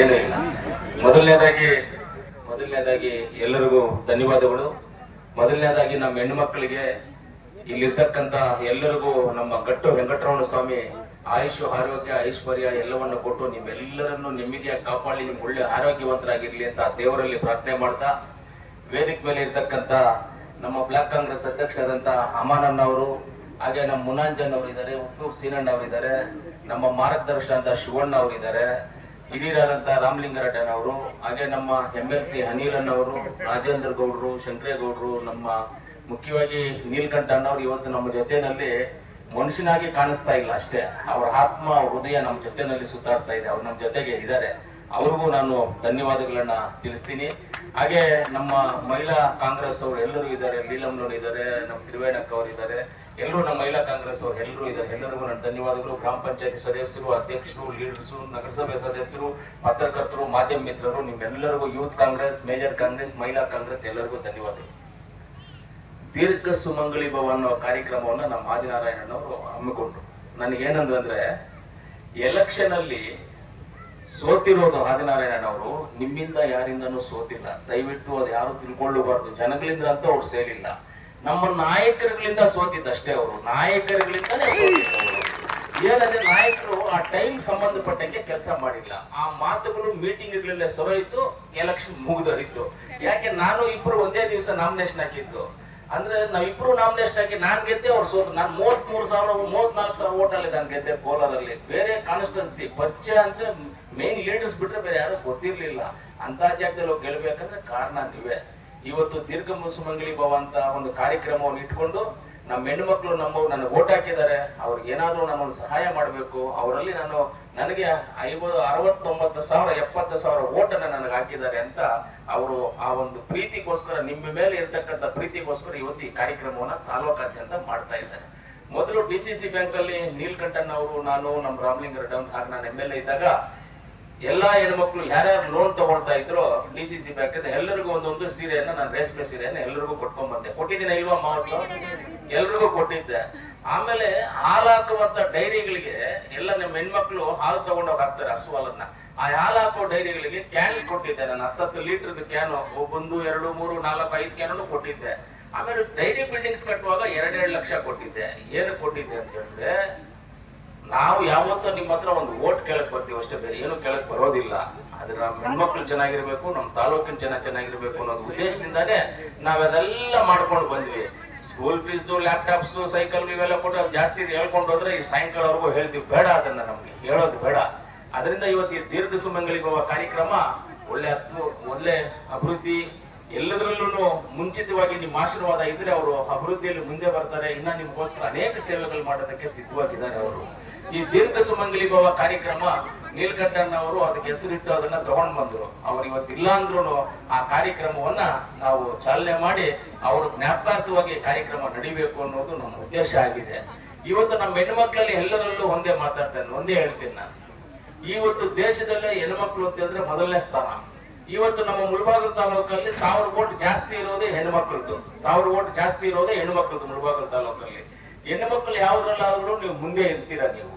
ಏನೂ ಇಲ್ಲ. ಮೊದಲನೇದಾಗಿ ಮೊದಲನೇದಾಗಿ ಎಲ್ಲರಿಗೂ ಧನ್ಯವಾದಗಳು. ಮೊದಲನೇದಾಗಿ ನಮ್ಮ ಹೆಣ್ಣು ಮಕ್ಕಳಿಗೆ ಇಲ್ಲಿರ್ತಕ್ಕಂತ ಎಲ್ಲರಿಗೂ ನಮ್ಮ ಗಟ್ಟು ವೆಂಕಟರಮಣ ಸ್ವಾಮಿ ಆಯುಷು, ಆರೋಗ್ಯ, ಐಶ್ವರ್ಯ ಎಲ್ಲವನ್ನು ಕೊಟ್ಟು ನಿಮ್ಮೆಲ್ಲರನ್ನು ನೆಮ್ಮದಿಯಾಗಿ ಕಾಪಾಡಿ, ನಿಮ್ಮ ಒಳ್ಳೆ ಆರೋಗ್ಯವಂತರಾಗಿರ್ಲಿ ಅಂತ ದೇವರಲ್ಲಿ ಪ್ರಾರ್ಥನೆ ಮಾಡ್ತಾ, ವೇದಿಕೆ ಮೇಲೆ ಇರ್ತಕ್ಕಂತ ನಮ್ಮ ಬ್ಲಾಕ್ ಕಾಂಗ್ರೆಸ್ ಅಧ್ಯಕ್ಷರಾದಂತ ಅಮಾನನ್ ಅವರು ಹಾಗೆ ನಮ್ಮ ಮುನಾಂಜನ್ ಅವರು ಉತ್ತೂರು ಸೀನಣ್ಣ ಅವರಿದ್ದಾರೆ, ನಮ್ಮ ಮಾರ್ಗದರ್ಶನ ಅಂತ ಶಿವಣ್ಣ ಅವರು ರಾಮಲಿಂಗರೆಡ್ಡನ್ ಅವರು ಹಾಗೆ ನಮ್ಮ ಎಂ ಎಲ್ ಸಿ ಅನಿಲನ್ ಅವರು ರಾಜೇಂದ್ರ ಗೌಡ್ರು, ಶಂಕರೇಗೌಡ್ರು, ನಮ್ಮ ಮುಖ್ಯವಾಗಿ ನೀಲ್ಕಂಠ ಅವರು ಇವತ್ತು ನಮ್ಮ ಜೊತೆನಲ್ಲಿ ಮನುಷ್ಯನಾಗಿ ಕಾಣಿಸ್ತಾ ಇಲ್ಲ ಅಷ್ಟೇ. ಅವರ ಆತ್ಮ, ಹೃದಯ ನಮ್ಮ ಜೊತೆನಲ್ಲಿ ಸುತ್ತಾಡ್ತಾ ಇದೆ. ಅವ್ರು ನಮ್ಮ ಜೊತೆಗೆ ಇದ್ದಾರೆ. ಅವ್ರಿಗೂ ನಾನು ಧನ್ಯವಾದಗಳನ್ನ ತಿಳಿಸ್ತೀನಿ. ಹಾಗೆ ನಮ್ಮ ಮಹಿಳಾ ಕಾಂಗ್ರೆಸ್ ಅವರು ಎಲ್ಲರೂ ಇದ್ದಾರೆ. ಲೀಲಮ್ನವ್ರು ಇದ್ದಾರೆ, ನಮ್ಮ ತ್ರಿವೇಣಕ್ಕ ಅವರು ಇದ್ದಾರೆ. ಎಲ್ಲರೂ ನಮ್ಮ ಮಹಿಳಾ ಕಾಂಗ್ರೆಸ್ ಅವರು ಎಲ್ಲರೂ ಇದ್ದಾರೆ. ಎಲ್ಲರಿಗೂ ನನ್ನ ಧನ್ಯವಾದಗಳು. ಗ್ರಾಮ ಪಂಚಾಯತಿ ಸದಸ್ಯರು, ಅಧ್ಯಕ್ಷರು ಲೀಡರ್ಸು ನಗರಸಭೆ ಸದಸ್ಯರು, ಪತ್ರಕರ್ತರು, ಮಾಧ್ಯಮ ಮಿತ್ರರು, ನಿಮ್ಮೆಲ್ಲರಿಗೂ ಯೂತ್ ಕಾಂಗ್ರೆಸ್ ಮೇಜರ್ ಕಾಂಗ್ರೆಸ್, ಮಹಿಳಾ ಕಾಂಗ್ರೆಸ್ ಎಲ್ಲರಿಗೂ ಧನ್ಯವಾದಗಳು. ದೀರ್ಘ ಸುಮಂಗಳಿ ಭವ ಅನ್ನೋ ಕಾರ್ಯಕ್ರಮವನ್ನ ನಮ್ಮ ಆದಿನಾರಾಯಣನವರು ಹಮ್ಮಿಕೊಂಡ್ರು. ನನಗೇನಂದ್ರೆ ಎಲೆಕ್ಷನ್ ಅಲ್ಲಿ ಸೋತಿರೋದು ಆದಿನಾರಾಯಣನವರು ನಿಮ್ಮಿಂದ ಯಾರಿಂದನೂ ಸೋತಿಲ್ಲ. ದಯವಿಟ್ಟು ಅದು ಯಾರು ತಿಳ್ಕೊಳ್ಳಬಾರ್ದು. ಜನಗಳಿಂದ ಅಂತ ಅವ್ರು ಸೇರಿಲ್ಲ. ನಮ್ಮ ನಾಯಕರುಗಳಿಂದ ಸೋತಿದ್ದಷ್ಟೇ ಅವರು. ನಾಯಕರುಗಳಿಂದನೇ ಸೋತಿದ್ದವರು. ಏನಂದ್ರೆ ನಾಯಕರು ಆ ಟೈಮ್ ಸಂಬಂಧಪಟ್ಟಂಗೆ ಕೆಲಸ ಮಾಡಿಲ್ಲ. ಆ ಮಾತುಗಳು ಮೀಟಿಂಗ್ಗಳಲ್ಲೇ ಸೊರಯಿತು ಎಲೆಕ್ಷನ್ ಮುಗಿದೋಯ್ತು. ಯಾಕೆ ನಾನು ಇಬ್ರು ಒಂದೇ ದಿವಸ ನಾಮಿನೇಷನ್ ಹಾಕಿದ್ದು. ಅಂದ್ರೆ ನಾವಿಬ್ರು ನಾಮಿನೇಷನ್ ಹಾಕಿ ನಾನ್ ಗೆದ್ದೆ ಅವ್ರು ಸೋತು. ನಾನು ಮೂವತ್ ಮೂರು ಸಾವಿರ ಮೂವತ್ನಾಲ್ಕು ಸಾವಿರ ಓಟ್ ಅಲ್ಲಿ ನಾನು ಗೆದ್ದೆ ಕೋಲಾರಲ್ಲಿ. ಬೇರೆ ಕಾನ್ಸ್ಟನ್ಸಿ ಪರಿಚಯ ಅಂದ್ರೆ ಮೇನ್ ಲೀಡರ್ಸ್ ಬಿಟ್ರೆ ಬೇರೆ ಯಾರು ಗೊತ್ತಿರ್ಲಿಲ್ಲ. ಅಂತ ಜಾಗದಲ್ಲಿ ಗೆಲ್ಬೇಕಂದ್ರೆ ಕಾರಣ ನೀವೇ. ಇವತ್ತು ದೀರ್ಘ ಸುಮಂಗಲಿ ಭವ ಅಂತ ಒಂದು ಕಾರ್ಯಕ್ರಮವನ್ನು ಇಟ್ಕೊಂಡು ನಮ್ಮ ಹೆಣ್ಣು ಮಕ್ಕಳು ನಮ್ಮ ನನ್ನ ಓಟ್ ಹಾಕಿದ್ದಾರೆ, ಅವ್ರಿಗೆ ಏನಾದ್ರೂ ನಮ್ಮನ್ನು ಸಹಾಯ ಮಾಡಬೇಕು, ಅವರಲ್ಲಿ ನಾನು ನನಗೆ ಐವತ್ತು, ಅರವತ್ತೊಂಬತ್ತು ಸಾವಿರ, ಎಪ್ಪತ್ತು ಸಾವಿರ ಓಟನ್ನು ನನಗೆ ಹಾಕಿದ್ದಾರೆ ಅಂತ ಅವರು ಆ ಒಂದು ಪ್ರೀತಿಗೋಸ್ಕರ, ನಿಮ್ಮ ಮೇಲೆ ಇರ್ತಕ್ಕಂಥ ಪ್ರೀತಿಗೋಸ್ಕರ ಇವತ್ತು ಈ ಕಾರ್ಯಕ್ರಮವನ್ನು ತಾಲೂಕಾದ್ಯಂತ ಮಾಡ್ತಾ ಇದ್ದಾರೆ. ಮೊದಲು ಡಿ ಸಿ ಸಿ ಬ್ಯಾಂಕ್ ಅಲ್ಲಿ ನೀಲ್ಕಂಠನ್ ಅವರು, ನಾನು, ನಮ್ಮ ರಾಮಲಿಂಗರ ಡೌನ್ ಹಾಗೆ ನಾನು ಎಂ ಎಲ್ ಎ ಇದ್ದಾಗ ಎಲ್ಲಾ ಹೆಣ್ಮಕ್ಳು ಯಾರ್ಯಾರು ಲೋನ್ ತಗೊಳ್ತಾ ಇದ್ರು ಡಿ ಸಿ ಸಿ ಬ್ಯಾಂಕ್ ಎಲ್ಲರಿಗೂ ಒಂದೊಂದು ಸೀರೆಯನ್ನ ನಾನು ರೇಷ್ಮೆ ಸೀರೆಯನ್ನ ಎಲ್ಲರಿಗೂ ಕೊಟ್ಕೊಂಡ್ ಬಂದೆ. ಕೊಟ್ಟಿದ್ದೀನಿ ಇಲ್ವಾ ಮಾವತ್ತು? ಎಲ್ರಿಗೂ ಕೊಟ್ಟಿದ್ದೆ. ಆಮೇಲೆ ಹಾಲು ಹಾಕುವಂತ ಡೈರಿಗಳಿಗೆ ಎಲ್ಲ ನಮ್ಮ ಹೆಣ್ಮಕ್ಳು ಹಾಲು ತಗೊಂಡೋಗ್ ಹಾಕ್ತಾರೆ ಹಸು ಆ ಹಾಲು ಹಾಕೋ ಡೈರಿಗಳಿಗೆ ಕ್ಯಾನ್ ಕೊಟ್ಟಿದ್ದೆ. ನಾನು ಹತ್ತತ್ತು ಲೀಟರ್ದು ಕ್ಯಾನು ಒಂದು, ಎರಡು, ಮೂರು, ನಾಲ್ಕು, ಐದು ಕ್ಯಾನು ಕೊಟ್ಟಿದ್ದೆ. ಆಮೇಲೆ ಡೈರಿ ಬಿಲ್ಡಿಂಗ್ಸ್ ಕಟ್ಟುವಾಗ ಎರಡೆರಡು ಲಕ್ಷ ಕೊಟ್ಟಿದ್ದೆ. ಏನು ಕೊಟ್ಟಿದ್ದೆ ಅಂತ ಹೇಳಿದ್ರೆ ನಾವು ಯಾವತ್ತೂ ನಿಮ್ಮ ಹತ್ರ ಒಂದು ಓಟ್ ಕೇಳಕ್ ಬರ್ತೀವಿ ಅಷ್ಟೇ, ಬೇರೆ ಏನು ಕೇಳಕ್ ಬರೋದಿಲ್ಲ. ಆದ್ರೆ ನಮ್ಮ ಹೆಣ್ಮಕ್ಳು ಚೆನ್ನಾಗಿರ್ಬೇಕು ನಮ್ಮ ತಾಲೂಕಿನ ಜನ ಚೆನ್ನಾಗಿರ್ಬೇಕು ಅನ್ನೋದು ಉದ್ದೇಶದಿಂದಾನೇ ನಾವೆಲ್ಲ ಮಾಡ್ಕೊಂಡು ಬಂದ್ವಿ. ಸ್ಕೂಲ್ ಫೀಸ್ದು ಲ್ಯಾಪ್ಟಾಪ್ಸ್ ಸೈಕಲ್ ಇವೆಲ್ಲ ಕೊಟ್ಟು ಜಾಸ್ತಿ ಹೇಳ್ಕೊಂಡು ಹೋದ್ರೆ ಈ ಸಾಯಂಕಾಲವರೆಗೂ ಹೇಳ್ತೀವಿ, ಬೇಡ ಅದನ್ನ ನಮ್ಗೆ, ಹೇಳೋದು ಬೇಡ. ಅದರಿಂದ ಇವತ್ತು ಈ ದೀರ್ಘ ಸುಮಂಗಲಿಗೆ ಹೋಗುವ ಕಾರ್ಯಕ್ರಮ ಒಳ್ಳೆ ಒಳ್ಳೆ ಅಭಿವೃದ್ಧಿ ಎಲ್ಲದರಲ್ಲೂ ಮುಂಚಿತವಾಗಿ ನಿಮ್ಮ ಆಶೀರ್ವಾದ ಇದ್ರೆ ಅವರು ಅಭಿವೃದ್ಧಿಯಲ್ಲಿ ಮುಂದೆ ಬರ್ತಾರೆ. ಇನ್ನ ನಿಮ್ಗೋಸ್ಕರ ಅನೇಕ ಸೇವೆಗಳು ಮಾಡೋದಕ್ಕೆ ಸಿದ್ಧವಾಗಿದ್ದಾರೆ ಅವರು. ಈ ದೀರ್ಘ ಸುಮಂಗಲಿ ಭವ ಕಾರ್ಯಕ್ರಮ ನೀಲಕಂಠನ್ ಅವರು ಅದಕ್ಕೆ ಹೆಸರಿಟ್ಟು ಅದನ್ನ ತಗೊಂಡ್ ಬಂದ್ರು. ಅವ್ರು ಇವತ್ತಿಲ್ಲ ಅಂದ್ರೂ ಆ ಕಾರ್ಯಕ್ರಮವನ್ನ ನಾವು ಚಾಲನೆ ಮಾಡಿ ಅವರು ಜ್ಞಾಪಕಾರ್ಥವಾಗಿ ಕಾರ್ಯಕ್ರಮ ನಡಿಬೇಕು ಅನ್ನೋದು ನಮ್ಮ ಉದ್ದೇಶ ಆಗಿದೆ. ಇವತ್ತು ನಮ್ಮ ಹೆಣ್ಮಕ್ಳಲ್ಲಿ ಎಲ್ಲರಲ್ಲೂ ಒಂದೇ ಮಾತಾಡ್ತೇನೆ, ಒಂದೇ ಹೇಳ್ತೀನಿ ನಾನು. ಇವತ್ತು ದೇಶದಲ್ಲೇ ಹೆಣ್ಮಕ್ಳು ಅಂತಂದ್ರೆ ಮೊದಲನೇ ಸ್ಥಾನ. ಇವತ್ತು ನಮ್ಮ ಮುಳಬಾಗಿಲು ತಾಲೂಕಲ್ಲಿ ಸಾವಿರ ಓಟ್ ಜಾಸ್ತಿ ಇರೋದೇ ಹೆಣ್ಣು ಮಕ್ಕಳದ್ದು ಸಾವಿರ ಓಟ್ ಜಾಸ್ತಿ ಇರೋದೇ ಹೆಣ್ಣು ಮಕ್ಕಳದ್ದು ಮುಳಬಾಗಿಲು ತಾಲೂಕಲ್ಲಿ. ಮಕ್ಕಳು ಯಾವ್ದ್ರಲ್ಲಾದ್ರೂ ನೀವು ಮುಂದೆ ಇರ್ತೀರಾ ನೀವು?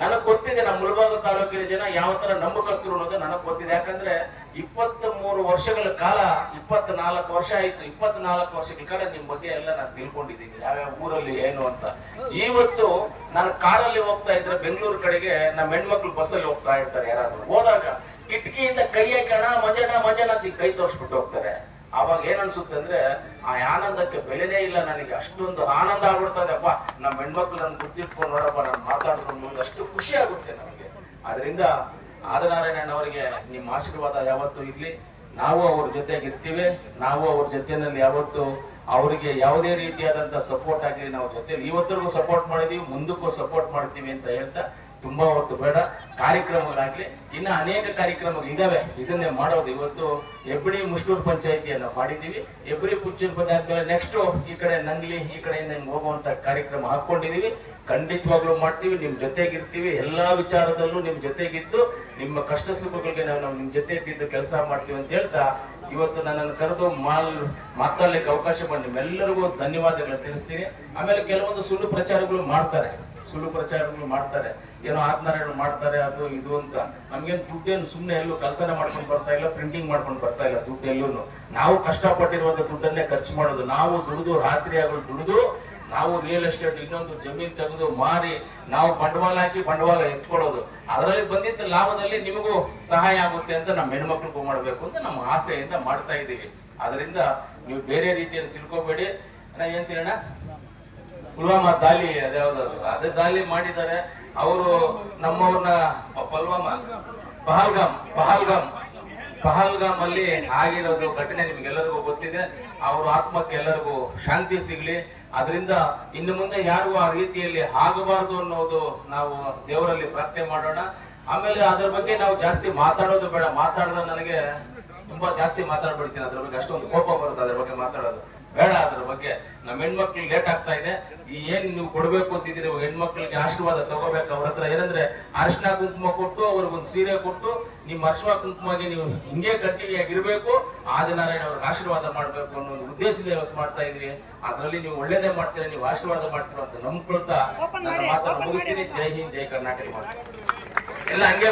ನನಗ್ ಗೊತ್ತಿದೆ ನಮ್ಮ ಮುಳಬಾಗ ತಾಲೂಕಿನ ಜನ ಯಾವ ತರ ನಂಬಕಸ್ತರು ಅನ್ನೋದು ನನಗ್ ಗೊತ್ತಿದೆ. ಯಾಕಂದ್ರೆ ಇಪ್ಪತ್ತ್ ಮೂರು ವರ್ಷಗಳ ಕಾಲ ಇಪ್ಪತ್ತ್ ನಾಲ್ಕು ವರ್ಷ ಆಯ್ತು. ಇಪ್ಪತ್ತ್ ನಾಲ್ಕು ವರ್ಷಗಳ ಕಾಲ ನಿಮ್ ಬಗ್ಗೆ ಎಲ್ಲ ನಾನು ತಿಳ್ಕೊಂಡಿದ್ದೀನಿ. ಯಾವ್ಯಾವ ಊರಲ್ಲಿ, ಏನು ಅಂತ. ಇವತ್ತು ನಾನು ಕಾರಲ್ಲಿ ಹೋಗ್ತಾ ಇದ್ರೆ ಬೆಂಗಳೂರು ಕಡೆಗೆ ನಮ್ಮ ಹೆಣ್ಮಕ್ಳು ಬಸ್ಸಲ್ಲಿ ಹೋಗ್ತಾ ಇರ್ತಾರೆ ಯಾರಾದ್ರೂ. ಹೋದಾಗ ಕಿಟಕಿಯಿಂದ ಕೈಯೇ ಕಣ ಮಂಜಣ್ಣ ಮಂಜಣ್ಣ ಅಂತ ಕೈ ತೋರಿಸ್ಬಿಟ್ಟು ಹೋಗ್ತಾರೆ. ಅವಾಗ ಏನ್ ಅನ್ಸುತ್ತೆ ಅಂದ್ರೆ, ಆ ಆನಂದಕ್ಕೆ ಬೆಲೆನೇ ಇಲ್ಲ ನನಗೆ. ಅಷ್ಟೊಂದು ಆನಂದ ಆಗ್ಬಿಡ್ತದೆ. ಅಪ್ಪ ನಮ್ಮ ಹೆಣ್ಮಕ್ಳು ನನ್ ಗುರ್ತಿಟ್ಕೊಂಡು ನೋಡಪ್ಪ, ನಾನು ಮಾತಾಡಿದ್ರು ಅಷ್ಟು ಖುಷಿ ಆಗುತ್ತೆ ನಮಗೆ. ಅದರಿಂದ ಆದನಾರಾಯಣ ಅವರಿಗೆ ನಿಮ್ಮ ಆಶೀರ್ವಾದ ಯಾವತ್ತೂ ಇರ್ಲಿ. ನಾವು ಅವ್ರ ಜೊತೆಗೆ ಇರ್ತೀವಿ. ನಾವು ಅವ್ರ ಜೊತೆನಲ್ಲಿ ಯಾವತ್ತು ಅವರಿಗೆ ಯಾವುದೇ ರೀತಿಯಾದಂತ ಸಪೋರ್ಟ್ ಆಗಲಿ. ನಾವು ಜೊತೆ ಇವತ್ತಿಗೂ ಸಪೋರ್ಟ್ ಮಾಡಿದೀವಿ, ಮುಂದಕ್ಕೂ ಸಪೋರ್ಟ್ ಮಾಡ್ತೀವಿ ಅಂತ ಹೇಳ್ತಾ ತುಂಬಾ ಹೊತ್ತು ಬೇಡ. ಕಾರ್ಯಕ್ರಮಗಳಾಗ್ಲಿ, ಇನ್ನ ಅನೇಕ ಕಾರ್ಯಕ್ರಮಗಳು ಇದಾವೆ. ಇದನ್ನೇ ಮಾಡೋದು. ಇವತ್ತು ಎಬ್ಬಿಡಿ ಮುಷ್ಟೂರು ಪಂಚಾಯತಿಯನ್ನ ಮಾಡಿದೀವಿ ಎಬ್ಬಿಡಿ ಪುಚ್ಚೂರು ಪಂಚಾಯತ್ ನೆಕ್ಸ್ಟ್ ಈ ಕಡೆ ನಂಗ್ಲಿ, ಈ ಕಡೆಯಿಂದ ಹಿಂಗ್ ಹೋಗುವಂತ ಕಾರ್ಯಕ್ರಮ ಹಾಕೊಂಡಿದೀವಿ ಖಂಡಿತವಾಗ್ಲೂ ಮಾಡ್ತೀವಿ. ನಿಮ್ ಜೊತೆಗಿರ್ತೀವಿ. ಎಲ್ಲಾ ವಿಚಾರದಲ್ಲೂ ನಿಮ್ ಜೊತೆಗಿದ್ದು, ನಿಮ್ಮ ಕಷ್ಟ ಸುಖಗಳಿಗೆ ನಾವು ನಿಮ್ ಜೊತೆ ಇದ್ದು ಕೆಲಸ ಮಾಡ್ತೀವಿ ಅಂತ ಹೇಳ್ತಾ ಇವತ್ತು ನನ್ನನ್ನು ಕರೆದು ಮಾಲ್ ಮಾತಾಡ್ಲಿಕ್ಕೆ ಅವಕಾಶ ಮಾಡಿ ನಿಮ್ಮೆಲ್ಲರಿಗೂ ಧನ್ಯವಾದಗಳು ತಿಳಿಸ್ತೀನಿ. ಆಮೇಲೆ ಕೆಲವೊಂದು ಸುಳ್ಳು ಪ್ರಚಾರಗಳು ಮಾಡ್ತಾರೆ. ಸುಳ್ಳು ಪ್ರಚಾರಗಳು ಮಾಡ್ತಾರೆ. ಏನೋ ಆತ್ಮನಾರಾಯಣ ಮಾಡ್ತಾರೆ, ಅದು ಇದು ಅಂತ. ನಮ್ಗೇನು ದುಡ್ಡೇನು ಸುಮ್ಮನೆ ಎಲ್ಲೂ ಕಲ್ಪನೆ ಮಾಡ್ಕೊಂಡು ಬರ್ತಾ ಇಲ್ಲ ಪ್ರಿಂಟಿಂಗ್ ಮಾಡ್ಕೊಂಡು ಬರ್ತಾ ಇಲ್ಲ ದುಡ್ಡು ಎಲ್ಲೂ ನಾವು ಕಷ್ಟಪಟ್ಟಿರುವಂತ ದುಡ್ಡನ್ನೇ ಖರ್ಚು ಮಾಡೋದು. ನಾವು ದುಡಿದು ರಾತ್ರಿ ಆಗಲು ದುಡಿದು ನಾವು ರಿಯಲ್ ಎಸ್ಟೇಟ್ ಇನ್ನೊಂದು ಜಮೀನ್ ತೆಗೆದು ಮಾರಿ, ನಾವು ಬಂಡವಾಳ ಹಾಕಿ ಬಂಡವಾಳ ಎತ್ಕೊಳ್ಳೋದು. ಅದರಲ್ಲಿ ಬಂದಿದ್ದ ಲಾಭದಲ್ಲಿ ನಿಮಗೂ ಸಹಾಯ ಆಗುತ್ತೆ ಅಂತ ನಮ್ಮ ಹೆಣ್ಮಕ್ಳಿಗೂ ಮಾಡಬೇಕು ಅಂತ ನಮ್ಮ ಆಸೆಯಿಂದ ಮಾಡ್ತಾ ಇದ್ದೀವಿ. ಅದರಿಂದ ನೀವು ಬೇರೆ ರೀತಿಯಲ್ಲಿ ತಿಳ್ಕೊಬೇಡಿ. ಏನ್ ಸಿಗೋಣ ಪುಲ್ವಾಮಾ ದಾಳಿ ಅದ್ಯಾವ್ದು ಅದೇ ದಾಳಿ ಮಾಡಿದ್ದಾರೆ. ಅವರು ನಮ್ಮವ್ರನ್ನ ಪಲ್ವಾಮಾ? ಪಹಲ್ಗಾಮ್ ಪಹಲ್ಗಾಮ್. ಪಹಲ್ಗಾಮ್ ಅಲ್ಲಿ ಆಗಿರೋದು ಘಟನೆ ನಿಮ್ಗೆಲ್ಲರಿಗೂ ಗೊತ್ತಿದೆ. ಅವರು ಆತ್ಮಕ್ಕೆ ಎಲ್ಲರಿಗೂ ಶಾಂತಿ ಸಿಗ್ಲಿ. ಅದರಿಂದ ಇನ್ನು ಮುಂದೆ ಯಾರು ಆ ರೀತಿಯಲ್ಲಿ ಆಗಬಾರದು ಅನ್ನೋದು ನಾವು ದೇವರಲ್ಲಿ ಪ್ರಾರ್ಥನೆ ಮಾಡೋಣ. ಆಮೇಲೆ ಅದ್ರ ಬಗ್ಗೆ ನಾವು ಜಾಸ್ತಿ ಮಾತಾಡೋದು ಬೇಡ. ಮಾತಾಡದ ನನಗೆ ತುಂಬಾ ಜಾಸ್ತಿ ಮಾತಾಡ್ಬಿಡ್ತೀನಿ. ಅದ್ರ ಬಗ್ಗೆ ಅಷ್ಟೊಂದು ಕೋಪ ಬರುತ್ತೆ ಅದ್ರ ಬಗ್ಗೆ ಮಾತಾಡೋದು. ಬೇಡ ಅದ್ರ ಬಗ್ಗೆ. ನಮ್ಮ ಹೆಣ್ಮಕ್ಳಿಗೆ ಲೇಟ್ ಆಗ್ತಾ ಇದೆ. ಈ ಏನ್ ನೀವು ಕೊಡ್ಬೇಕು ಅಂತಿದ್ದೀರಿ ಇವಾಗ ಹೆಣ್ಮಕ್ಳಿಗೆ ಆಶೀರ್ವಾದ ತಗೋಬೇಕು ಅವ್ರ ಹತ್ರ. ಏನಂದ್ರೆ ಅರಿಶಿನ ಕುಂಕುಮ ಕೊಟ್ಟು ಅವ್ರಿಗೊಂದು ಸೀರೆ ಕೊಟ್ಟು ನಿಮ್ಮ ಅರಿಶಿನ ಕುಂಕುಮಗೆ ನೀವು ಹಿಂಗೆ ಕಟ್ಟಿಗೆಯಾಗಿರ್ಬೇಕು ಆಗಿರ್ಬೇಕು ಆದಿನಾರಾಯಣ ಅವ್ರಿಗೆ ಆಶೀರ್ವಾದ ಮಾಡ್ಬೇಕು ಅನ್ನೋ ಒಂದು ಉದ್ದೇಶದಿಂದ ಇವತ್ತು ಮಾಡ್ತಾ ಇದ್ರಿ. ಅದರಲ್ಲಿ ನೀವು ಒಳ್ಳೇದೇ ಮಾಡ್ತೀರಾ ನೀವು ಆಶೀರ್ವಾದ ಮಾಡ್ತೀರಾ ಅಂತ ನಂಬ್ಕೊಳ್ತಾ ನನ್ನ ಮಾತನ್ನು ಮುಗಿಸ್ತೀನಿ. ಜೈ ಹಿಂದ್ ಜೈ ಕರ್ನಾಟಕ ಎಲ್ಲ ಹಂಗೆ